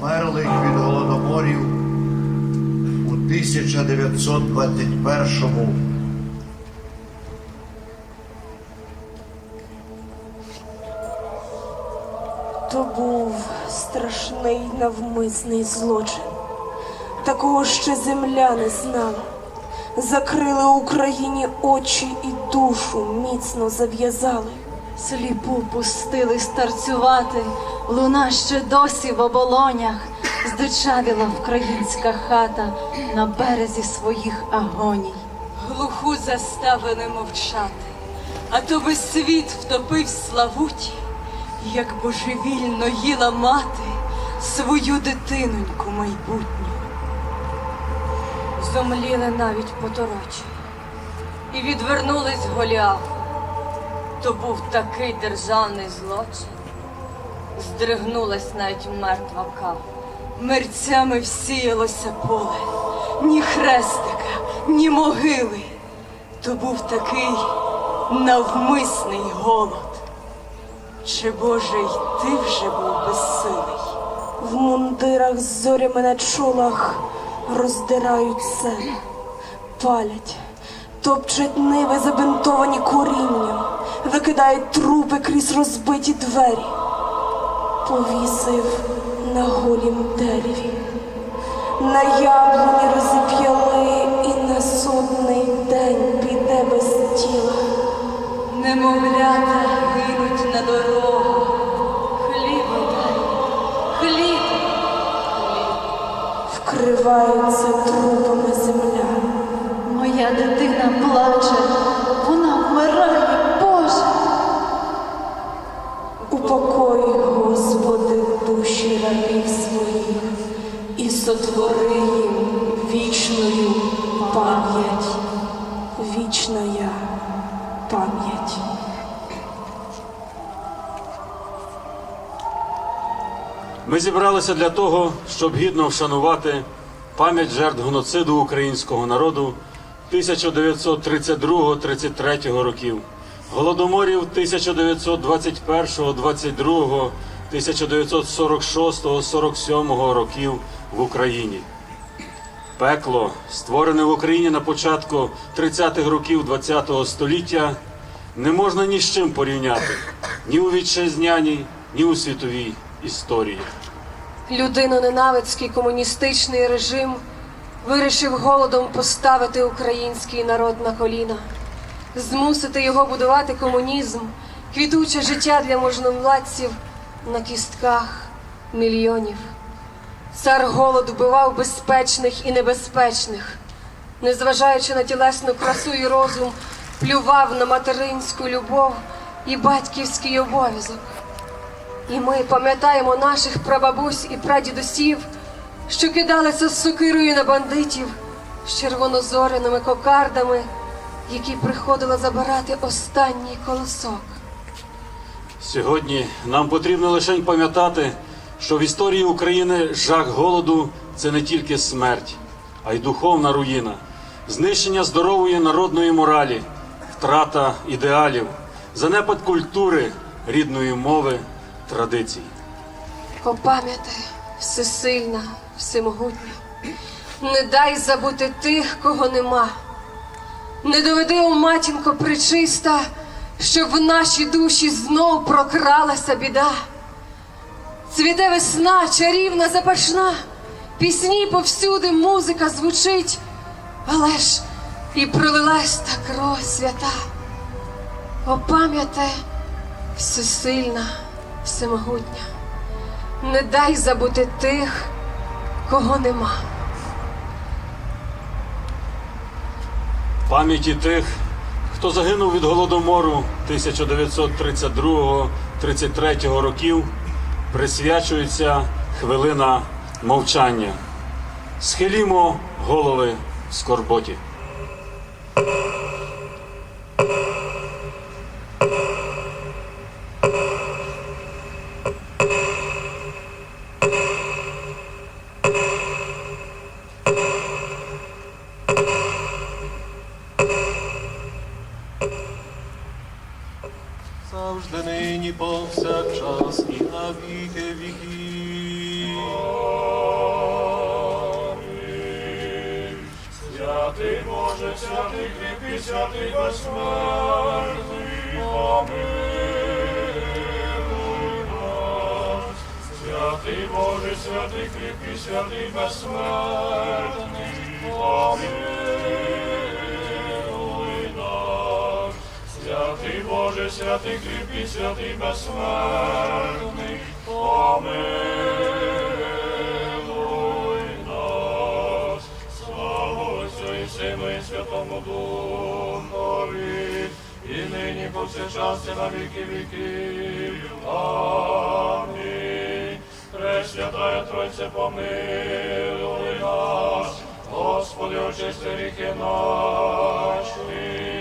померлих від голодоморів у 1921 То був страшний навмисний злочин. Такого ще земля не знала. Закрили Україні очі і душу міцно зав'язали. Сліпу пустили старцювати, луна ще досі в оболонях, здичавіла українська хата на березі своїх агоній. глуху заставили мовчати, а то би світ втопив славуті, як божевільно їла мати свою дитиноньку майбутню. Зомліли навіть поторочі і відвернулись Голіафу. То був такий державний злочин. Здригнулась навіть мертва кава. Мерцями всіялося поле, ні хрестика, ні могили. То був такий навмисний голод. Чи Боже й ти вже був безсилий? В мундирах з зорями на чолах роздирають себе, палять, топчуть ниви, забинтовані корінням, викидають трупи крізь розбиті двері. Повісив на голім дереві, на яблуні Вкривається трупами земля. Моя дитина плаче, вона вмирає, Боже. Упокой, Господи, душі рабів своїх і сотвори їм вічною пам'ять, вічная пам'ять. Ми зібралися для того, щоб гідно вшанувати пам'ять жертв геноциду українського народу 1932-33 років, голодоморів 1921, 22, 1946, 47 років в Україні. Пекло, створене в Україні на початку 30-х років ХХ століття, не можна ні з чим порівняти ні у вітчизняній, ні у світовій історії. Людиноненавицький комуністичний режим вирішив голодом поставити український народ на коліна, змусити його будувати комунізм, квітуче життя для можновладців на кістках мільйонів. Цар голод вбивав безпечних і небезпечних, незважаючи на тілесну красу і розум, плював на материнську любов і батьківський обов'язок. І ми пам'ятаємо наших прабабусь і прадідусів, що кидалися з сокирою на бандитів з червонозоряними кокардами, які приходили забирати останній колосок. Сьогодні нам потрібно лише пам'ятати, що в історії України жах голоду це не тільки смерть, а й духовна руїна, знищення здорової народної моралі, втрата ідеалів, занепад культури, рідної мови, традицій. Попам'ятай, всесильна, всемогутня, не дай забути тих, кого нема. Не доведи, о матінко причиста, щоб в наші душі знов прокралася біда. Цвіте весна, чарівна, запашна, пісні повсюди музика звучить, але ж і пролилась та кров свята. Опам'ятай, всесильна, всемогутня, не дай забути тих, кого нема. Пам'яті тих, хто загинув від голодомору 1932-33 років, присвячується хвилина мовчання. Схилімо голови в скорботі. Святий кріпкий, святий безсмертний, помилуй нас. Слава Отцю і Сину і Святому Духові, і нині повсякчас і на віки віків. Амінь. Пресвятая Тройця, помилуй нас, Господи, очисти гріхи наші,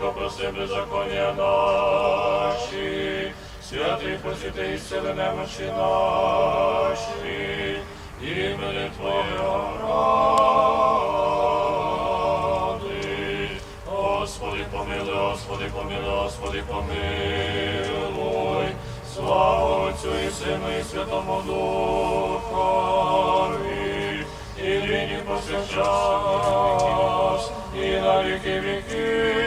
Владико, проси беззаконня наші, святий посвяти і сили немочі наші, імені Твоєго ради. Господи, помилуй, Господи, помилуй, Господи, помилуй. Слава Отцю і Сину і Святому Духові, і нині повсякчас, і на віки віків.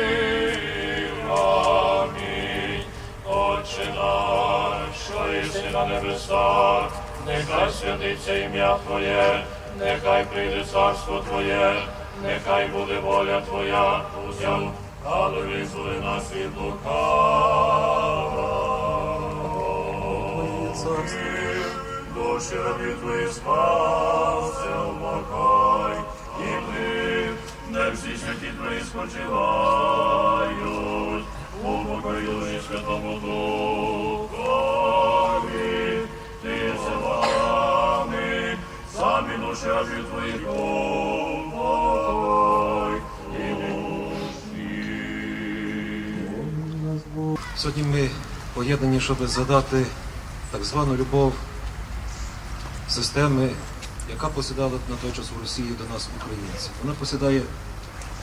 Наш, що на небесах, нехай святиться ім'я Твоє, нехай прийде царство Твоє, нехай буде воля Твоя, усю, але визволи нас від лукавого. Душі рабів Твої спався, упокой, і ми, де всі святі Твої спочивають, упокою Святому Духові, Ти самі душі рабів Твоїх і душі. Сьогодні ми поєднані, щоб задати так звану любов системи, яка посідала на той час у Росії до нас, українців. Вона посідає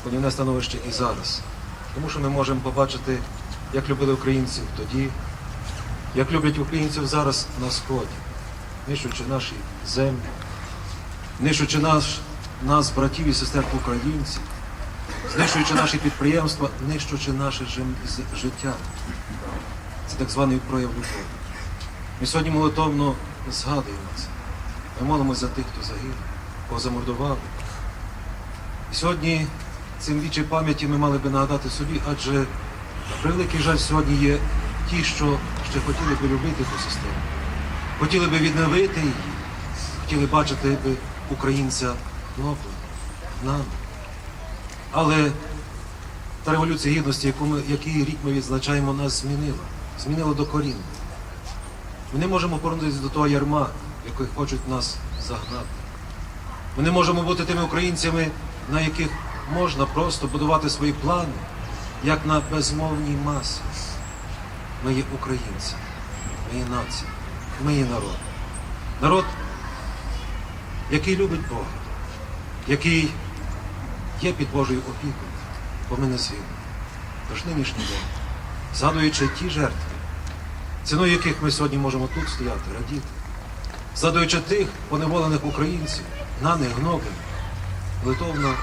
понівне становище і зараз. Тому що ми можемо побачити, як любили українців тоді, як люблять українців зараз на сході, нищучи наші землі, нищучи наш, нас, братів і сестер українців, знищуючи наші підприємства, нищучи наше життя. Це так званий прояв любові. Ми сьогодні молитовно згадуємо це. Ми молимося за тих, хто загинув, кого замордували. І сьогодні цим вічі пам'яті ми мали би нагадати собі, адже на превеликий жаль сьогодні є ті, що ще хотіли би любити ту систему, хотіли би відновити її, хотіли бачити би українця новим, нами. Але та революція гідності, яку ми, який рік ми відзначаємо, нас змінила. Змінила докорінно. Ми не можемо повернутися до того ярма, який хочуть нас загнати. Ми не можемо бути тими українцями, на яких можна просто будувати свої плани, як на безмовній масі. Ми є українці, ми є нація, ми є народ. Народ, який любить Бога, який є під Божою опікою, бо ми не звільнені. Тож нинішній день, згадуючи ті жертви, ціною яких ми сьогодні можемо тут стояти, радіти, згадуючи тих поневолених українців, наних гноблених, литовно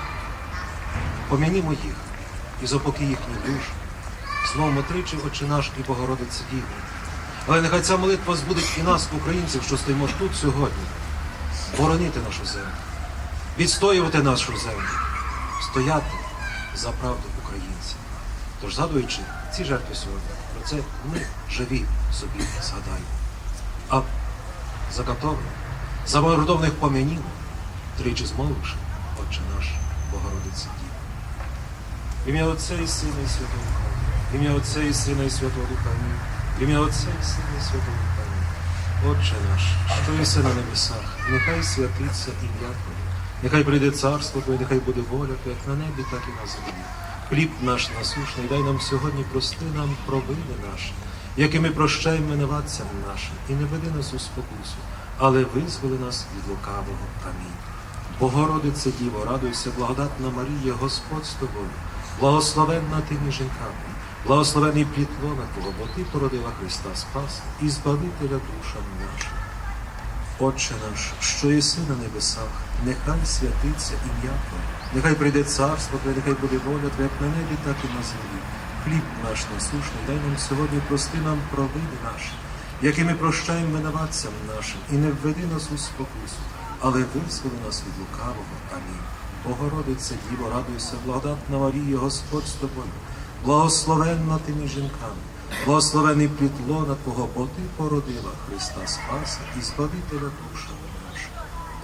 помінімо їх і зопоки їхні душі, знову тричі Отче наш і Богородице Діви. Але нехай ця молитва збудить і нас, українців, що стоїмо тут сьогодні, боронити нашу землю, відстоювати нашу землю, стояти за правду українців. Тож, згадуючи ці жертви сьогодні, про це ми живі собі згадаємо. А закатованих, замордованих пом'янімо, тричі змовивши, Отче наш, Богородице Діва. Ім'я Отця і Сина і Святого Духа. Ім'я Отця і Сина і Святого Духа. Ім'я Отця і Сина і Святого Духа. Отче наш, що єси на небесах, нехай святиться ім'я Твоє. Нехай прийде царство Твоє, нехай буде воля Твоя, як на небі, так і на землі. Хліб наш насушний, дай нам сьогодні прости нам провини наші, які ми прощаємо винуватцям нашим, і не веди нас у спокусу, але визволи нас від лукавого. Амінь. Богородице Діво, радуйся, благодатна Марія, Господь з тобою, благословенна ти між жінками, Благословений плід лона Твого, бо Ти породила Христа Спаса і Збавителя душам нашим. Отче наш, що єси на небесах, нехай святиться ім'я Твоє, нехай прийде царство Твоє, нехай буде воля Твоя, як на небі, так і на землі. Хліб наш насушний, дай нам сьогодні, прости нам провини наші, які ми прощаємо винуватцям нашим, і не введи нас у спокусу, але визволи нас від лукавого. Амінь. Богородице, Діво, радуйся, благодатна Марія, Господь з тобою, благословенна ти між жінками, благословений плід лона Твого, бо ти породила Христа Спаса і Збавителя душа наша.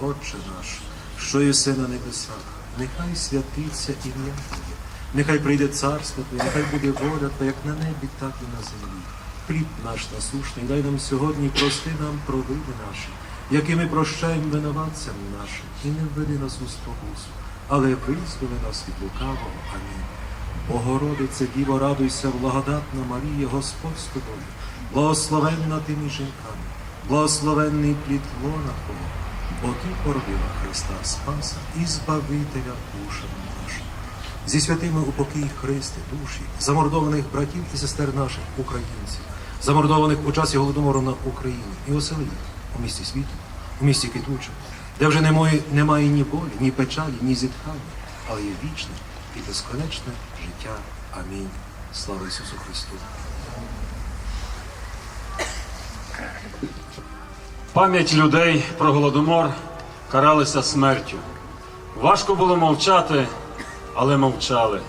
Отче наш, що єси на небесах, нехай святиться ім'я Твоє, нехай прийде царство Твоє, нехай буде воля Твоя, як на небі, так і на землі. Хліб наш насушний, дай нам сьогодні, прости нам провини наші, які ми прощаємо винуватцям нашим, і не введи нас у спокусу, але визволи нас від лукавого. Амінь. Богородице, Діво, радуйся, благодатна Марія, Господь з тобою, благословенна ти між жінками, благословенний плід лона Твого, бо ти породила Христа Спаса і Збавителя душам нашим. Зі святими упокій Христи, душі, замордованих братів і сестер наших, українців, замордованих у часі голодомору на Україні, і осели у місті світу, у місті Китуче, де вже немає, немає ні болі, ні печалі, ні зітхання, але є вічне і безконечне життя. Амінь. Слава Ісусу Христу! Пам'ять людей про голодомор каралися смертю. Важко було мовчати, але мовчали.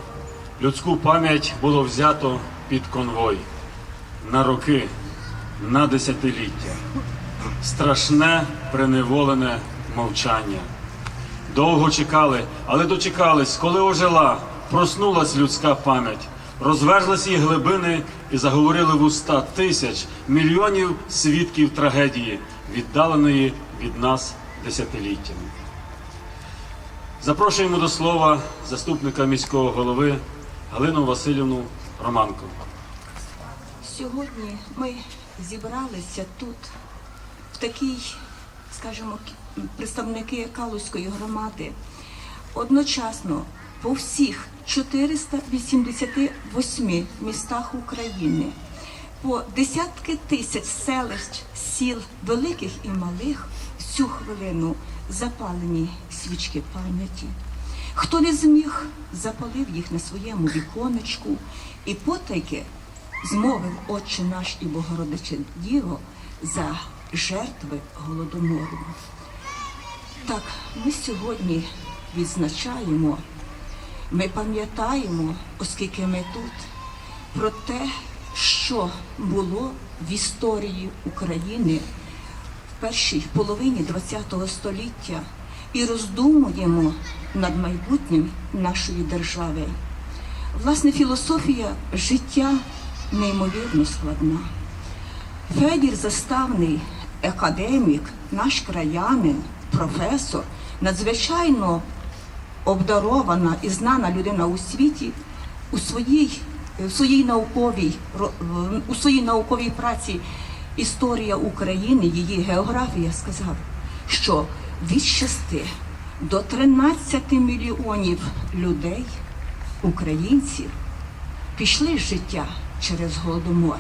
Людську пам'ять було взято під конвой на роки, на десятиліття. Страшне приневолене мовчання. Довго чекали, але дочекались, коли ожила, проснулась людська пам'ять, розверзлись її глибини і заговорили вуста тисяч, мільйонів свідків трагедії, віддаленої від нас десятиліттями. Запрошуємо до слова заступника міського голови Галину Васильівну Романко. Сьогодні ми зібралися тут, в такій, скажімо, представники Калузької громади, одночасно по всіх 488 містах України, по десятки тисяч селищ, сіл, великих і малих, в цю хвилину запалені свічки пам'яті. Хто не зміг, запалив їх на своєму віконечку і потайки змовив Отче наш і Богородиче Діво за жертви голодомору. Так, ми сьогодні відзначаємо, ми пам'ятаємо, оскільки ми тут, про те, що було в історії України в першій половині ХХ століття і роздумуємо над майбутнім нашої держави. Власне, філософія життя неймовірно складна. Федір Заставний, академік, наш краянин, професор, надзвичайно обдарована і знана людина у світі у своїй, у своїй науковій у своїй науковій праці Історія України, її географія сказав, що від 6 до 13 мільйонів людей, українців, пішли з життя через голодомор.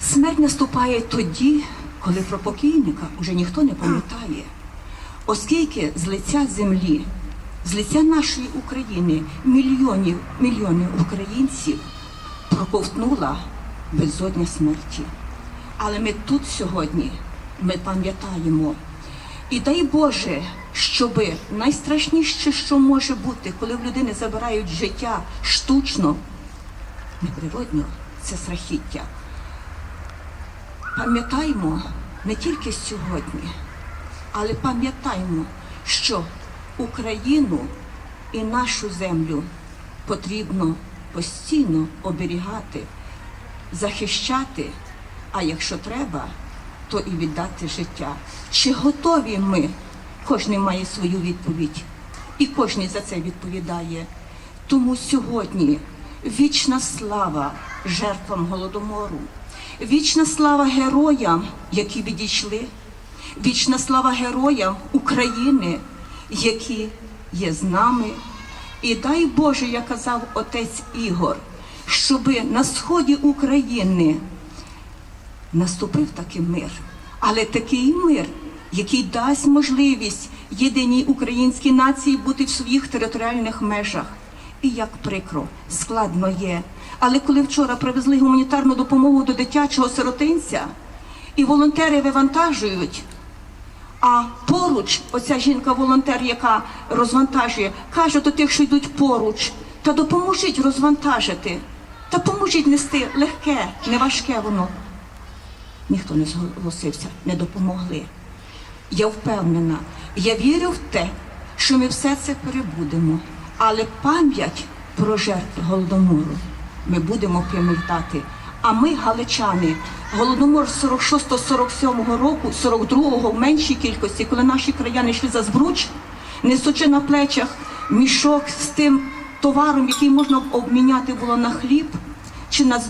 Смерть наступає тоді, коли про покійника вже ніхто не пам'ятає, оскільки з лиця землі, з лиця нашої України мільйонів мільйонів українців проковтнула безодня смерті. Але ми тут сьогодні ми пам'ятаємо. І дай Боже, щоб найстрашніше, що може бути, коли в людини забирають життя штучно, неприродньо, це страхіття. Пам'ятаймо не тільки сьогодні, але пам'ятаймо, що Україну і нашу землю потрібно постійно оберігати, захищати, а якщо треба, то і віддати життя. Чи готові ми? Кожен має свою відповідь, і кожен за це відповідає. Тому сьогодні вічна слава жертвам голодомору, вічна слава героям, які відійшли, вічна слава героям України, які є з нами. І дай Боже, як казав отець Ігор, щоби на сході України наступив такий мир. Але такий мир, який дасть можливість єдиній українській нації бути в своїх територіальних межах. І як прикро, складно є. Але коли вчора привезли гуманітарну допомогу до дитячого сиротинця, і волонтери вивантажують, а поруч, оця жінка-волонтер, яка розвантажує, каже до тих, що йдуть поруч, та допоможіть розвантажити, та поможіть нести легке, не важке воно. Ніхто не зголосився, не допомогли. Я впевнена, я вірю в те, що ми все це перебудемо. Але пам'ять про жертв голодомору ми будемо пам'ятати. А ми, галичани, голодомор 46-47 року, 42-го в меншій кількості, коли наші краяни йшли за збруч, несучи на плечах мішок з тим товаром, який можна обміняти було на хліб, чи на,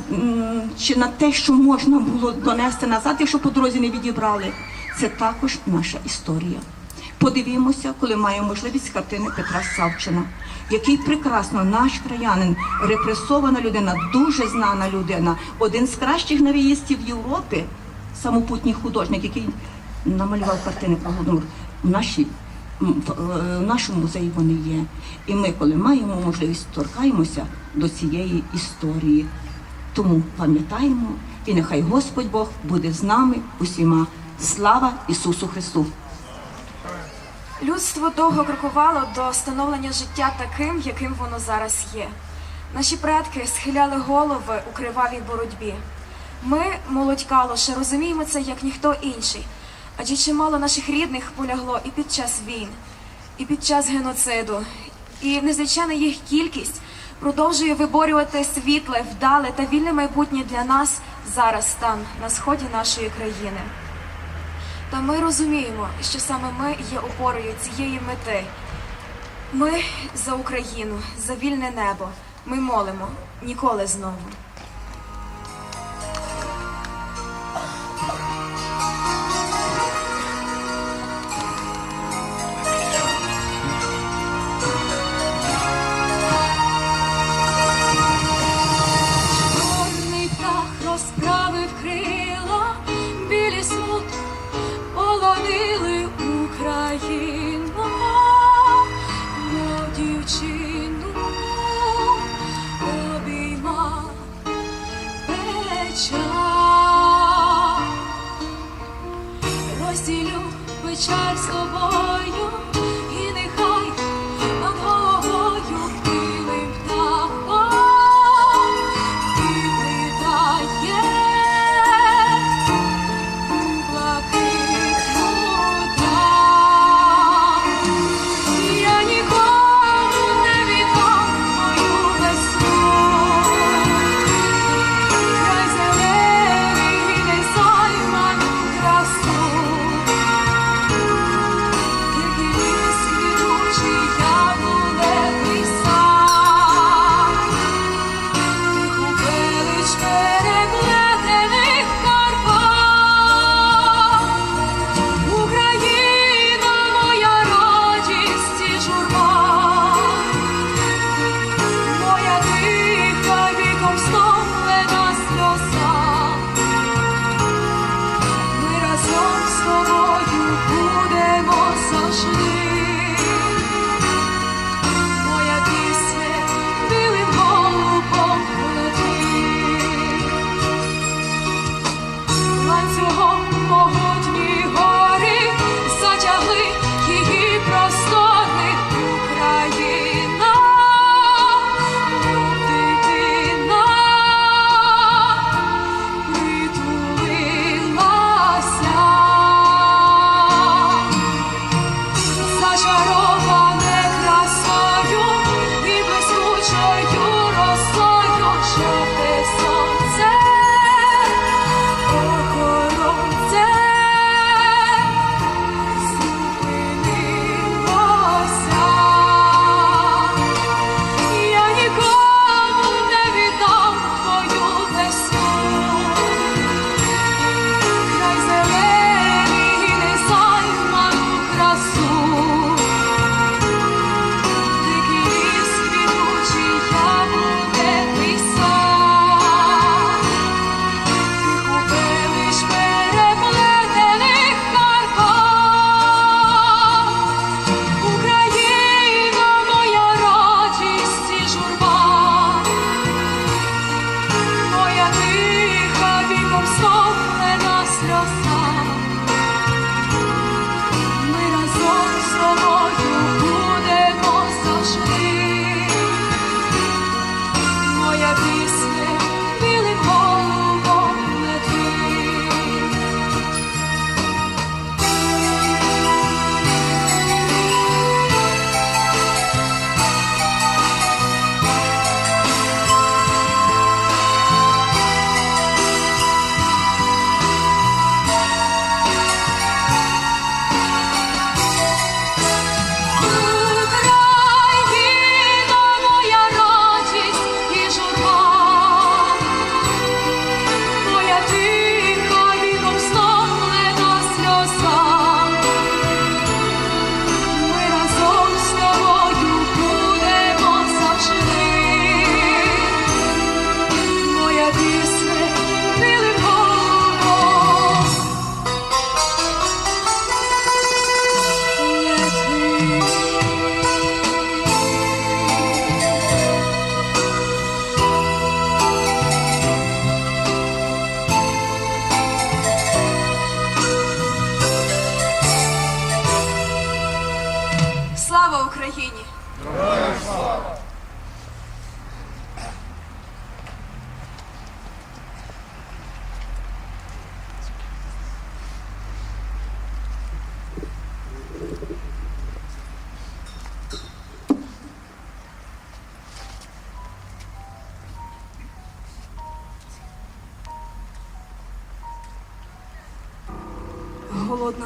чи на те, що можна було донести назад, якщо по дорозі не відібрали. Це також наша історія. Подивімося, коли маємо можливість картини Петра Савчина, який прекрасно наш краянин, репресована людина, дуже знана людина, один з кращих навіїстів Європи, самопутній художник, який намалював картини про Голодомор. В нашій е, в нашому музеї вони є. І ми, коли маємо можливість, торкаємося до цієї історії. Тому пам'ятаємо, і нехай Господь Бог буде з нами усіма. Слава Ісусу Христу! Людство довго крокувало до становлення життя таким, яким воно зараз є. Наші предки схиляли голови у кривавій боротьбі. Ми, молодь Калоша, розуміємо це як ніхто інший, адже чимало наших рідних полягло і під час війн, і під час геноциду, і незвичайна їх кількість продовжує виборювати світле, вдале та вільне майбутнє для нас зараз там, на сході нашої країни. Та ми розуміємо, що саме ми є опорою цієї мети. Ми за Україну, за вільне небо. Ми молимо ніколи знову. Полонили Україну,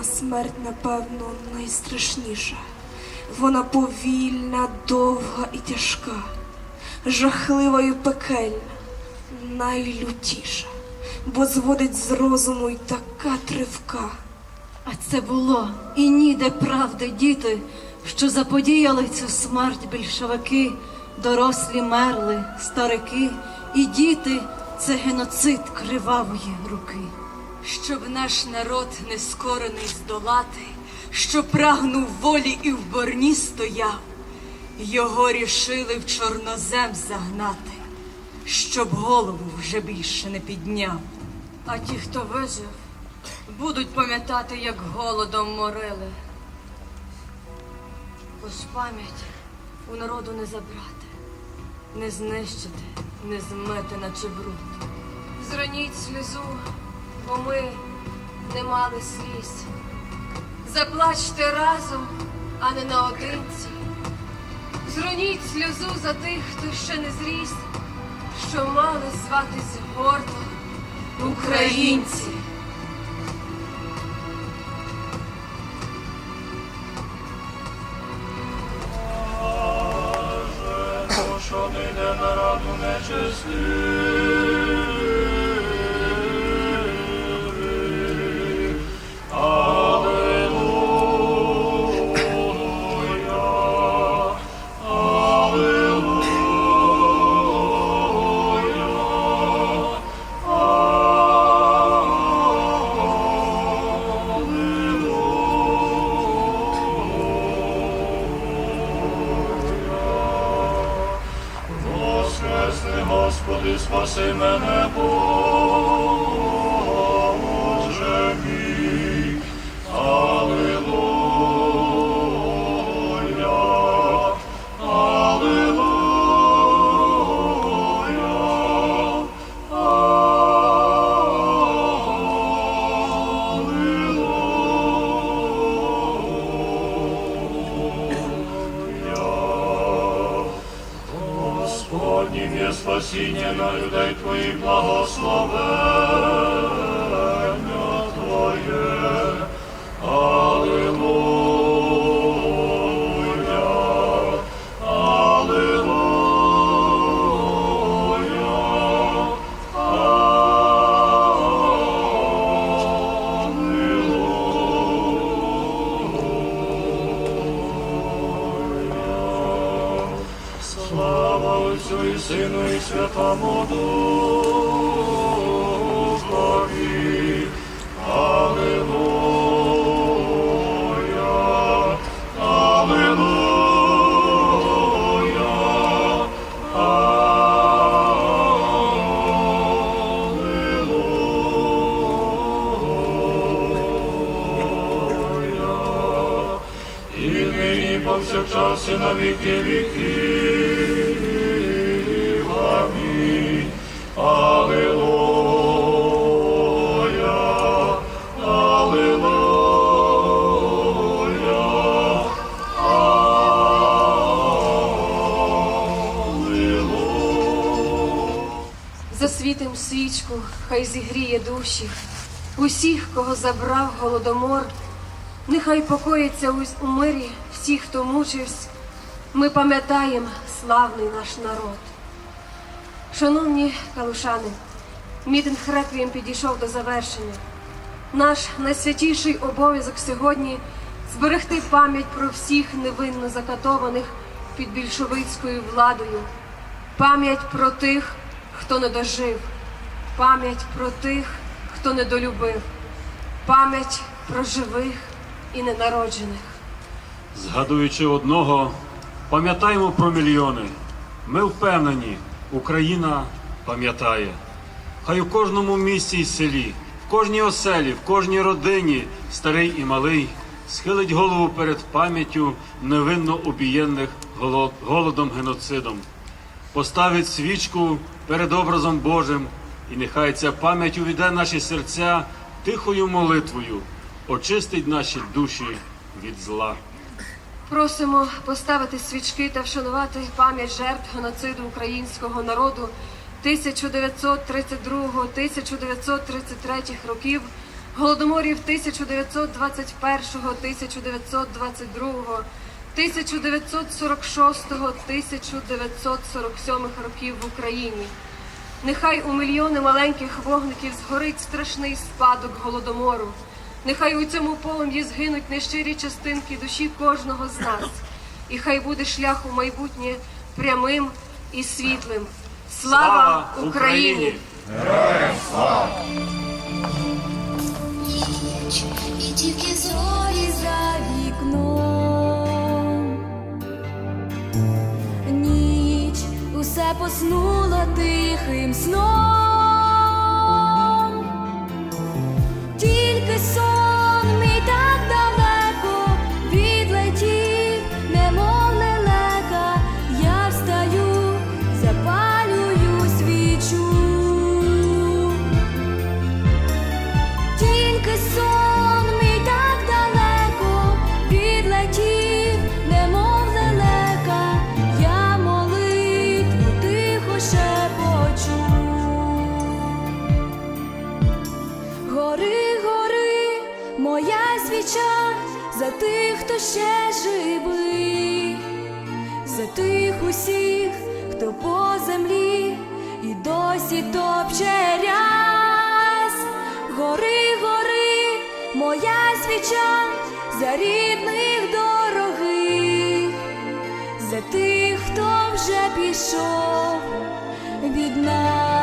смерть, напевно, найстрашніша. Вона повільна, довга і тяжка, жахлива і пекельна, найлютіша, бо зводить з розуму й така тривка. А це було і ніде правди, діти, що заподіяли цю смерть більшовики, дорослі мерли, старики і діти це геноцид кривавої руки. Щоб наш народ нескорений здолати, що прагнув волі і в борні стояв, його рішили в чорнозем загнати, щоб голову вже більше не підняв. А ті, хто вижив, будуть пам'ятати, як голодом морили. Бо ж пам'ять у народу не забрати, не знищити, не змити, наче бруд. Зроніть сльозу, бо ми не мали сліз. Заплачте разом, а не наодинці. Зроніть сльозу за тих, хто ще не зріс, що мали зватись гордо українці. що йде на раду нечесні. Спасіння на на віки віків. Амінь. Алілуя, Алілуя, Алілуя. Засвітим свічку, хай зігріє душі. Усіх, кого забрав голодомор, нехай покоїться у мирі всіх, хто мучився. Ми пам'ятаємо славний наш народ. Шановні калушани, мітинг реквієм підійшов до завершення. Наш найсвятіший обов'язок сьогодні зберегти пам'ять про всіх невинно закатованих під більшовицькою владою, пам'ять про тих, хто не дожив, пам'ять про тих, хто недолюбив, пам'ять про живих і ненароджених. Згадуючи одного, пам'ятаємо про мільйони. Ми впевнені, Україна пам'ятає. Хай у кожному місті й селі, в кожній оселі, в кожній родині, старий і малий, схилить голову перед пам'яттю невинно убієнних голодом геноцидом, поставить свічку перед образом Божим, і нехай ця пам'ять увійде наші серця тихою молитвою, очистить наші душі від зла. Просимо поставити свічки та вшанувати пам'ять жертв геноциду українського народу 1932-1933 років голодоморів 1921, 1922, 1946, 1947 років в Україні. Нехай у мільйони маленьких вогників згорить страшний спадок голодомору. Нехай у цьому полум'ї згинуть нещирі частинки душі кожного з нас. І хай буде шлях у майбутнє прямим і світлим. Слава Україні! І тільки зорі за вікном. Ніч усе поснуло тихим сном. Тільки сон ще живий, за тих усіх, хто по землі і досі топче ряс. Гори, гори, моя свіча за рідних дорогих, за тих, хто вже пішов від нас.